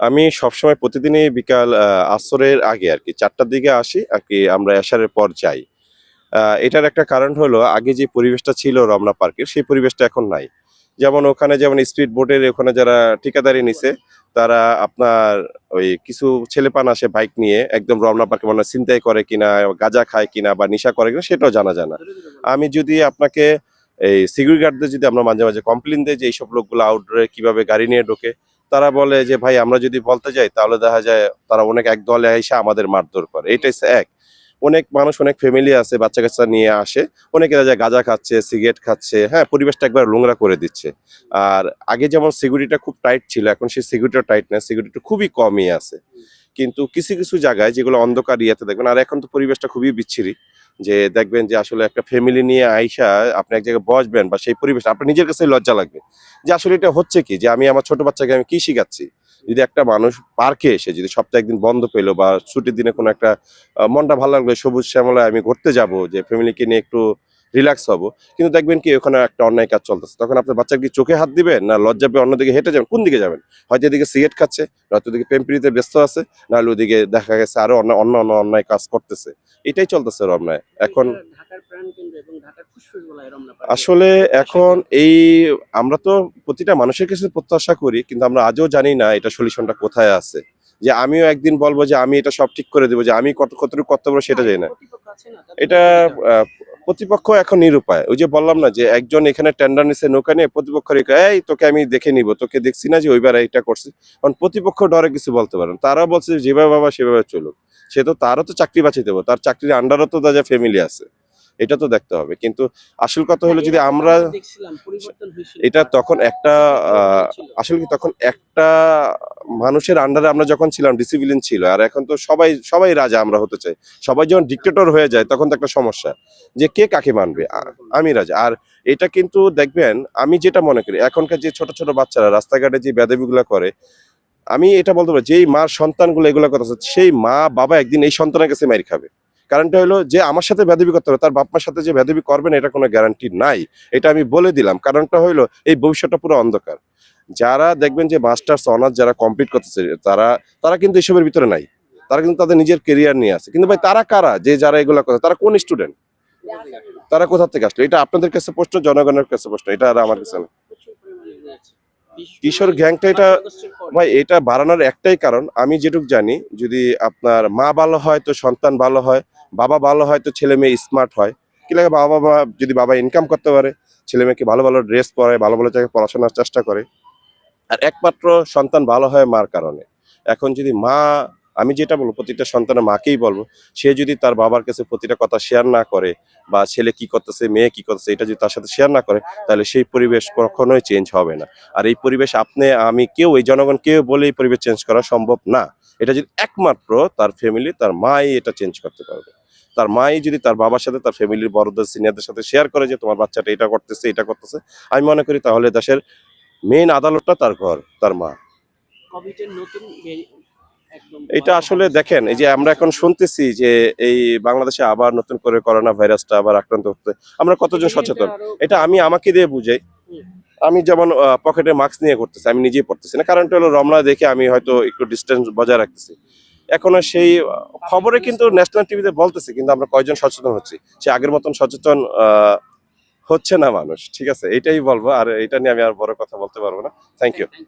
আমি সবসময় প্রতিদিনই বিকাল আসরের আগে আর কি। চারটার দিকে আসি আর কি, আমরা এশারের পর যাই। এটার একটা কারণ হলো, আগে যে পরিবেশটা ছিল রমনা পার্কের, সেই পরিবেশটা এখন নাই। যেমন ওখানে যেমন স্পিড বোটের ওখানে যারা ঠিকাদারি নিছে, তারা আপনার ওই কিছু ছেলেপান আসে বাইক নিয়ে, একদম রমনা পার্কে মানে চিন্তাই করে কিনা, গাঁজা খায় কিনা বা নেশা করে কিনা, সেটাও জানা যায় না। ধরে ধরে বলেন। আমি যদি আপনাকে এই সিকিউরিটি গার্ডদের যদি আমরা মাঝে মাঝে কমপ্লেন দিই যে এইসব লোকগুলো আউটডোরে কীভাবে গাড়ি নিয়ে ঢোকে, তারা বলে যে, ভাই, আমরা যদি বলতে যাই, তাহলে দেখা যায় তারা অনেক এক দলে এসে আমাদের মারধর করে। এটাই এক। অনেক মানুষ, অনেক ফ্যামিলি আছে বাচ্চা কাচ্চা নিয়ে আসে, অনেকে দেখা যায় গাঁজা খাচ্ছে সিগারেট খাচ্ছে হ্যাঁ পরিবেশটা একবার নোংরা করে দিচ্ছে। আর আগে যেমন সিকিউরিটিটা খুব টাইট ছিল, এখন সেই সিকিউরিটিটা টাইট না সিকিউরিটি খুবই কমই আছে। কিন্তু কিছু কিছু জায়গায় যেগুলো অন্ধকার ইয়েতে দেখবেন, আর এখন তো পরিবেশটা খুবই বিচ্ছিরি। যে দেখবেন যে আসলে একটা ফ্যামিলি নিয়ে আইসা আপনি এক জায়গায় বসবেন বা সেই পরিবেশ, আপনার নিজের কাছে লজ্জা লাগবে। যে আসলে এটা হচ্ছে কি? যে আমি আমার ছোট বাচ্চাকে আমি কি শিখাচ্ছি? যদি একটা মানুষ পার্কে এসে যদি সপ্তাহে একদিন বন্ধ পেল বা ছুটির দিনে কোনো একটা মনটা ভালো লাগল, সবুজ শ্যামলায় আমি ঘুরতে যাব, যে ফ্যামিলিকে নিয়ে একটু রিল্যাক্স হব। কিন্তু দেখবেন কি, ওখানে একটা অন্যায় কাজ চলতেছে। তখন আপনার বাচ্চা কি চোখে হাত দিবেন না লজ্জা পেয়ে অন্যদিকে হেঁটে যাবেন? কোন দিকে যাবেন? হয়তো এদিকে সিগারেট খাচ্ছে, নয়তো ওদিকে পেম্পিরিতে ব্যস্ত আছে, নাহলে ওদিকে দেখা গেছে আরও অন্য অন্য অন্য অন্যায় কাজ করতেছে। এটাই চলতেছে রমনায়। এখন। আসলে এখন এই আমরা তো প্রতিটা মানুষের কাছে প্রত্যাশা করি কিন্তু আমরা আজও জানি না এটা সলিউশনটা কোথায় আছে। যে আমিও একদিন বলব যে আমি এটা সব ঠিক করে দেবো যে আমি কত কতটুকু করতে পারব সেটা জানি না। এটা প্রতিপক্ষ এখন নিরুপায়। ওই যে বললাম না যে একজন এখানে টেন্ডার নিছে নৌকা নিয়ে প্রতিপক্ষ এই তোকে আমি দেখে নিব তোকে দেখছি না যে ওইবার এটা করছি। কারণ প্রতিপক্ষ ডরে কিছু বলতে পারেন তারাও বলছে যেভাবে বাবা সেভাবে চলুক। সে তো তারও তো চাকরি বাঁচিয়ে দেবো তার চাকরির আন্ডারও তো তাদের ফ্যামিলি আছে এটা তো দেখতে হবে। কিন্তু আসল কথা হলো যদি আমরা এটা তখন একটা। আসলে কি তখন একটা মানুষের আন্ডারে আমরা যখন ছিলাম ডিসিপ্লিন ছিল আর এখন তো সবাই সবাই রাজা আমরা হতে চাই। সবাই যখন ডিক্টেটর হয়ে যায় তখন তো একটা সমস্যা যে কে কাকে মানবে? আমি রাজা। আর এটা কিন্তু দেখবেন আমি যেটা মনে করি এখনকার যে ছোট ছোট বাচ্চারা রাস্তাঘাটে যে বেদাবিগুলো করে আমি এটা বলতে পারি, যেই মার সন্তানগুলো এগুলো করতেছে, সেই মা বাবা একদিন এই সন্তানের কাছে মারি খাবে। কারণটা হলো যে আমার সাথে বেদবি করতে হবে, তার বাপমার সাথে যে বেদবি করবেন, এটা কোনো গ্যারান্টি নাই। এটা আমি বলে দিলাম। কারণটা হইল এই ভবিষ্যৎটা পুরো অন্ধকার। যারা দেখবেন যে মাস্টার্স অনার্স যারা কমপ্লিট করতেছে, তারা তারা কিন্তু এসবের ভিতরে নাই। তারা কিন্তু তাদের নিজের কেরিয়ার নিয়ে আছে। কিন্তু ভাই, তারা কারা? যে যারা এগুলো করে তারা কোন স্টুডেন্ট তারা কোথা থেকে আসলো? এটা আপনাদের কাছে প্রশ্ন, জনগণের কাছে প্রশ্ন, এটা আর আমার কাছে না। কিশোর গ্যাংটা এটা- ভাই এটা বাড়ানোর একটাই কারণ। আমি যেটুক জানি যদি আপনার মা ভালো হয় তো সন্তান ভালো হয় বাবা ভালো হয় তো ছেলে মেয়ে স্মার্ট হয়। কি লাগে বাবা মা যদি বাবা ইনকাম করতে পারে ছেলে মেয়েকে ভালো ভালো ড্রেস পরে ভালো ভালো জায়গায় পড়াশোনার চেষ্টা করে। আর একমাত্র সন্তান ভালো হয় মার কারণে। এখন যদি মা আমি যেটা বলব, প্রতিটা সন্তানের মাকেই বলব, সে যদি তার বাবার কাছে প্রতিটা কথা শেয়ার না করে বা ছেলে কি করতেছে, মেয়ে কি করতেছে, এটা যদি তার সাথে শেয়ার না করে, তাহলে সেই পরিবেশ কখনোই চেঞ্জ হবে না। আর এই পরিবেশ আপনি, আমি কেউ, এই জনগণ কেউ বলে এই পরিবেশ চেঞ্জ করা সম্ভব না। এটা যদি একমাত্র তার ফ্যামিলি তার মাই এটা চেঞ্জ করতে পারবে। তার মাই যদি তার বাবার সাথে, তার ফ্যামিলির বড়দের সিনিয়রদের সাথে শেয়ার করে যে তোমার বাচ্চাটা এটা করতেছে এটা করতেছে, আমি মনে করি তাহলে দেশের মেইন আদালতটা তার ঘর, তার মা। নতুন এটা আসলে দেখেন এই যে আমরা এখন শুনতেছি যে এই বাংলাদেশে আবার নতুন করে করোনা ভাইরাসটা আবার আক্রান্ত হচ্ছে। আমরা কতজন সচেতন? এটা আমি আমাকে দিয়ে বুঝাই। আমি যেমন পকেটে মাস্ক নিয়ে করতেছি আমি নিজেই পড়তেছি না। কারণটা হলো রমনা দেখে আমি হয়তো একটু ডিস্টেন্স বজায় রাখতেছি। এখনও সেই খবরে কিন্তু ন্যাশনাল টিভিতে বলতেছে কিন্তু আমরা কয়জন সচেতন হচ্ছি? সে আগের মতন সচেতন আহ, হচ্ছে না মানুষ ঠিক আছে? এটাই বলব আর এটা নিয়ে আমি আর বড় কথা বলতে পারব না। Thank you.